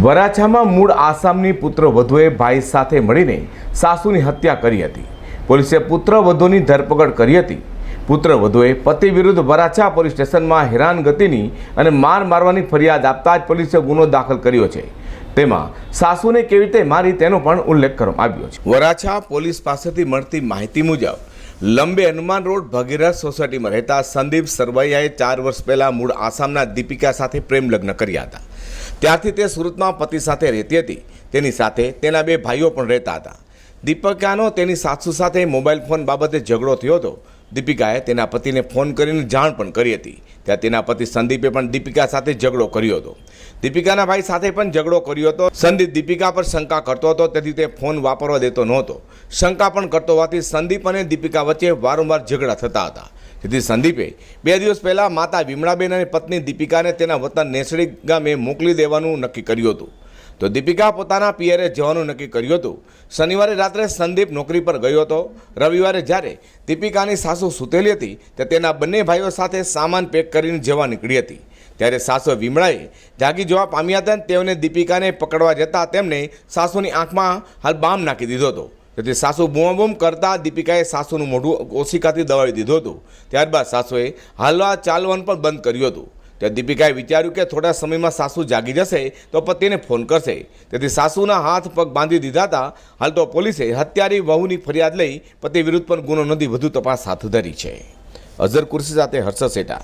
વરાછામાં મૂળ આસામની પુત્ર વધુએ ભાઈ સાથે મળીને સાસુની હત્યા કરી હતી. પોલીસે પુત્ર વધુની ધરપકડ કરી હતી. પુત્ર વધુએ પતિ વિરુદ્ધ વરાછા પોલીસ સ્ટેશનમાં હેરાનગતિની અને માર મારવાની ફરિયાદ આપતા જ પોલીસે ગુનો દાખલ કર્યો છે. તેમાં સાસુને કેવી રીતે મારી તેનો પણ ઉલ્લેખ કરવામાં આવ્યો છે. વરાછા પોલીસ પાસેથી મળતી માહિતી મુજબ, લંબે હનુમાન રોડ, ભગીરથ સોસાયટીમાં રહેતા સંદીપ સરવૈયાએ ચાર વર્ષ પહેલાં મૂળ આસામના દીપિકા સાથે પ્રેમ લગ્ન કર્યા હતા. ત્યારથી તે સુરતમાં પતિ સાથે રહેતી હતી. તેની સાથે તેના બે ભાઈઓ પણ રહેતા હતા. દીપિકાનો તેની સાસુ સાથે મોબાઈલ ફોન બાબતે ઝઘડો થયો હતો. દીપિકાએ તેના પતિને ફોન કરીને જાણ પણ કરી હતી. ત્યાં તેના પતિ સંદીપે પણ દીપિકા સાથે ઝઘડો કર્યો હતો. દીપિકાના ભાઈ સાથે પણ ઝઘડો કર્યો હતો. સંદીપ દીપિકા પર શંકા કરતો હતો, તેથી તે ફોન વાપરવા દેતો નહોતો. શંકા પણ કરતો હોવાથી સંદીપ અને દીપિકા વચ્ચે વારંવાર ઝઘડા થતા હતા. જેથી સંદીપે બે દિવસ પહેલાં માતા વિમળાબેન અને પત્ની દીપિકાને તેના વતન નેસડી ગામે મોકલી દેવાનું નક્કી કર્યું હતું. તો દીપિકા પોતાના પિયરે જવાનું નક્કી કર્યું હતું. શનિવારે રાત્રે સંદીપ નોકરી પર ગયો હતો. રવિવારે જ્યારે દીપિકાની સાસુ સૂતેલી હતી, તે તેના બંને ભાઈઓ સાથે સામાન પેક કરીને જવા નીકળી હતી. ત્યારે સાસુ વિમળાએ જાગી જવા પામ્યા હતા તેઓને દીપિકાને પકડવા જતાં તેમને સાસુની આંખમાં હાલ બામ નાખી દીધો હતો. તેથી સાસુ બૂમ કરતા દીપિકાએ સાસુનું મોઢું ઓશિકાથી દબાવી દીધું હતું. ત્યારબાદ સાસુએ હાલવા ચાલવાનું પણ બંધ કર્યું હતું. ત્યાં દીપિકાએ વિચાર્યું કે થોડા સમયમાં સાસુ જાગી જશે તો પતિને ફોન કરશે. તેથી સાસુના હાથ પગ બાંધી દીધા હતા. હાલ તો પોલીસે હત્યારી વહુની ફરિયાદ લઈ પતિ વિરુદ્ધ પણ ગુનો નોંધી વધુ તપાસ હાથ ધરી છે. અઝર કુર્સી સાથે હર્ષદ શેઠા